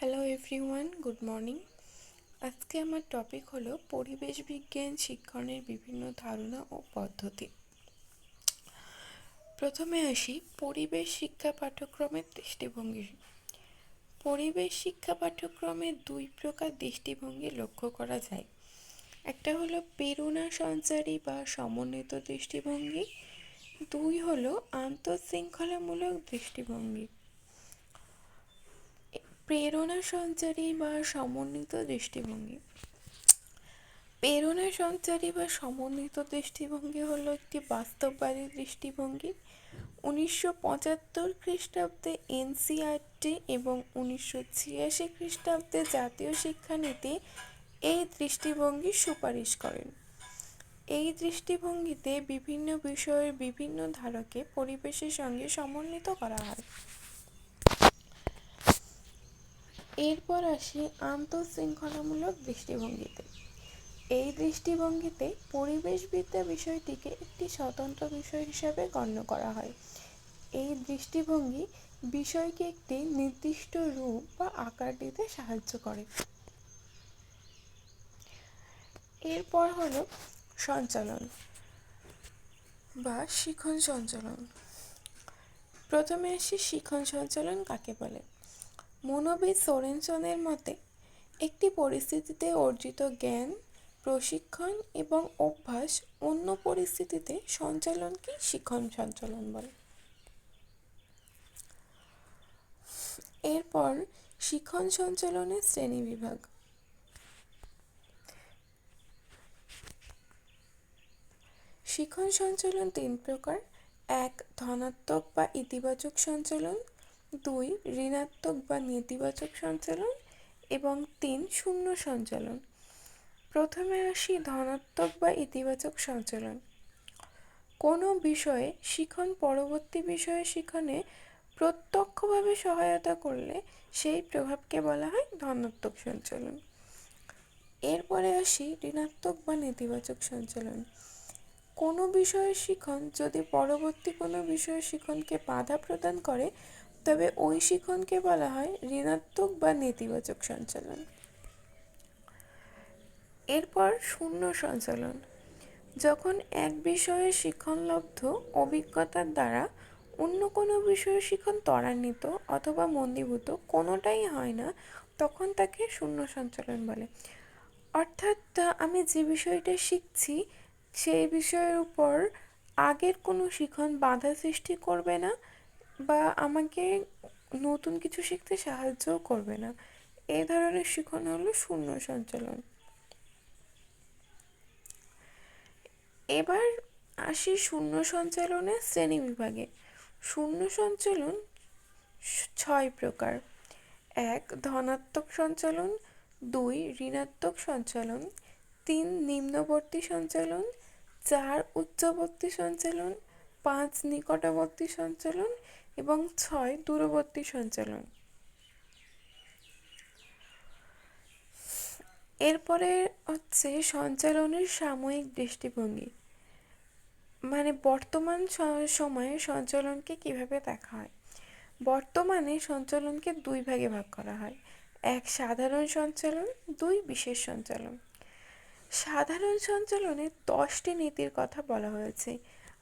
Hello everyone good morning আজকে আমার topic হলো পরিবেশ বিজ্ঞান শিক্ষণের বিভিন্ন ধারণা ও পদ্ধতি। প্রথমে আসি, পরিবেশ শিক্ষা পাঠ্যক্রমের দৃষ্টিভঙ্গি। পরিবেশ শিক্ষা পাঠ্যক্রমে দুই প্রকার দৃষ্টিভঙ্গি লক্ষ্য করা যায়। একটা হলো প্রেরণা সঞ্চারী বা সমন্বিত দৃষ্টিভঙ্গি। দুই হলো আন্তঃশৃঙ্খলামূলক দৃষ্টিভঙ্গি। প্রেরণা সঞ্চারী বা সমন্বিত দৃষ্টিভঙ্গি। প্রেরণা সঞ্চারী বা সমন্বিত দৃষ্টিভঙ্গি হলো একটি বাস্তববাদী দৃষ্টিভঙ্গি। উনিশশো পঁচাত্তর খ্রিস্টাব্দে এনসিআরটি এবং উনিশশো ছিয়াশি খ্রিস্টাব্দে জাতীয় শিক্ষানীতি এই দৃষ্টিভঙ্গি সুপারিশ করেন। এই দৃষ্টিভঙ্গিতে বিভিন্ন বিষয়ের বিভিন্ন ধারাকে পরিবেশের সঙ্গে সমন্বিত করা হয়। এরপর আসি আন্তঃশৃঙ্খলামূলক দৃষ্টিভঙ্গিতে। এই দৃষ্টিভঙ্গিতে পরিবেশবিদ্যা বিষয়টিকে একটি স্বতন্ত্র বিষয় হিসাবে গণ্য করা হয়। এই দৃষ্টিভঙ্গি বিষয়কে একটি নির্দিষ্ট রূপ বা আকার দিতে সাহায্য করে। এরপর হলো সঞ্চালন বা শিখন সঞ্চালন। প্রথমে আসি শিখন সঞ্চালন কাকে বলে? মনোবিদ সোরেনসনের মতে, একটি পরিস্থিতিতে অর্জিত জ্ঞান, প্রশিক্ষণ এবং অভ্যাস অন্য পরিস্থিতিতে সঞ্চালনকে শিখন সঞ্চালন বলে। এরপর শিখন সঞ্চালনের শ্রেণি বিভাগ। শিখন সঞ্চালন তিন প্রকার, এক ধনাত্মক বা ইতিবাচক সঞ্চালন দুই, ঋণাত্মক বা নেতিবাচক সঞ্চালন এবং তিন, শূন্য সঞ্চালন। প্রথমে আসি ধনাত্মক বা ইতিবাচক সঞ্চালন। কোনো বিষয়ে শিখন পরবর্তী বিষয়ে শিখনে প্রত্যক্ষভাবে সহায়তা করলে সেই প্রভাবকে বলা হয় ধনাত্মক সঞ্চালন। এরপরে আসি ঋণাত্মক বা নেতিবাচক সঞ্চালন। কোনো বিষয়ের শিখন যদি পরবর্তী কোনো বিষয়ের শিখনকে বাধা প্রদান করে তবে ওই শিখনকে বলা হয় ঋণাত্মক বা নেতিবাচক সঞ্চালন। এরপর শূন্য সঞ্চালন। যখন এক বিষয়ে শিক্ষণলব্ধ অভিজ্ঞতার দ্বারা অন্য কোনো বিষয়ে শিখন ত্বরান্বিত অথবা মন্দীভূত কোনোটাই হয় না, তখন তাকে শূন্য সঞ্চালন বলে। অর্থাৎ আমি যে বিষয়টা শিখছি, সেই বিষয়ের উপর আগের কোনো শিখন বাধা সৃষ্টি করবে না বা আমাকে নতুন কিছু শিখতে সাহায্যও করবে না। এই ধরনের শিখন হলো শূন্য সঞ্চালন। এবার আসি শূন্য সঞ্চালনের শ্রেণি বিভাগে। শূন্য সঞ্চালন ছয় প্রকার। এক, ধনাত্মক সঞ্চালন, দুই, ঋণাত্মক সঞ্চালন, তিন, নিম্নবর্তী সঞ্চালন, চার, উচ্চবর্তী সঞ্চালন, পাঁচ, নিকটবর্তী সঞ্চালন এবং ছয় দূরবর্তী সঞ্চালন। এরপরে হচ্ছে সঞ্চালনের সাময়িক দৃষ্টিভঙ্গি। মানে বর্তমান সময়ে সঞ্চালনকে কীভাবে দেখা হয়? বর্তমানে সঞ্চালনকে দুই ভাগে ভাগ করা হয়। এক সাধারণ সঞ্চালন, দুই বিশেষ সঞ্চালন। সাধারণ সঞ্চালনে দশটি নীতির কথা বলা হয়েছে।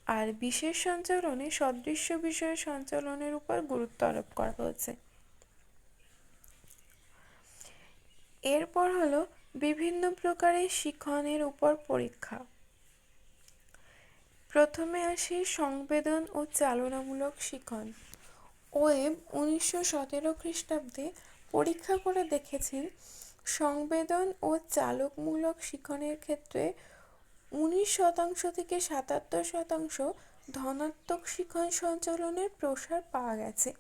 আর বিশেষ সঞ্চালনে সদৃশ্য বিষয়ে সঞ্চালনের উপর গুরুত্ব আরোপ করা হয়েছে। এরপর হলো বিভিন্ন প্রকারের শিক্ষণের উপর পরীক্ষা। প্রথমে আসি সংবেদন ও চালনামূলক শিখন ওয়েব উনিশশো সতেরো খ্রিস্টাব্দে পরীক্ষা করে দেখেছেন, সংবেদন ও চালকমূলক শিখনের ক্ষেত্রে উনিশ শতাংশ থেকে সাতাত্তর শতাংশ ধনাত্মক শিখন সঞ্চালনের প্রসার পাওয়া গেছে।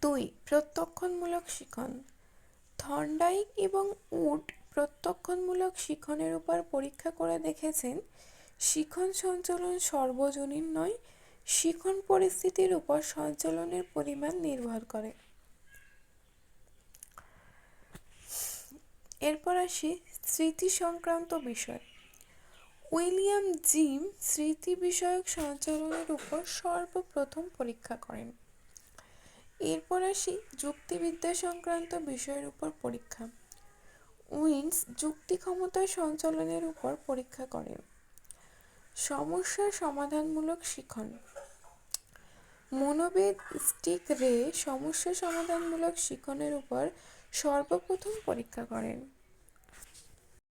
দুই প্রত্যক্ষণমূলক শিখন। থর্নডাইক এবং উড প্রত্যক্ষণমূলক শিখনের উপর পরীক্ষা করে দেখেছেন, শিখন সঞ্চালন সর্বজনীন নয়, শিখন পরিস্থিতির উপর সঞ্চালনের পরিমাণ নির্ভর করে। এরপর আসি স্মৃতি সংক্রান্ত বিষয়। উইলিয়াম জিম স্মৃতি বিষয়ক সঞ্চালনের উপর সর্বপ্রথম পরীক্ষা করেন। এরপর আসি যুক্তিবিদ্যা সংক্রান্ত বিষয়ের উপর পরীক্ষা। উইন্স যুক্তি ক্ষমতা সঞ্চালনের উপর পরীক্ষা করেন। সমস্যা সমাধানমূলক শিখন। মনোবেদ স্টিক রে সমস্যা সমাধানমূলক শিখনের উপর সর্বপ্রথম পরীক্ষা করেন।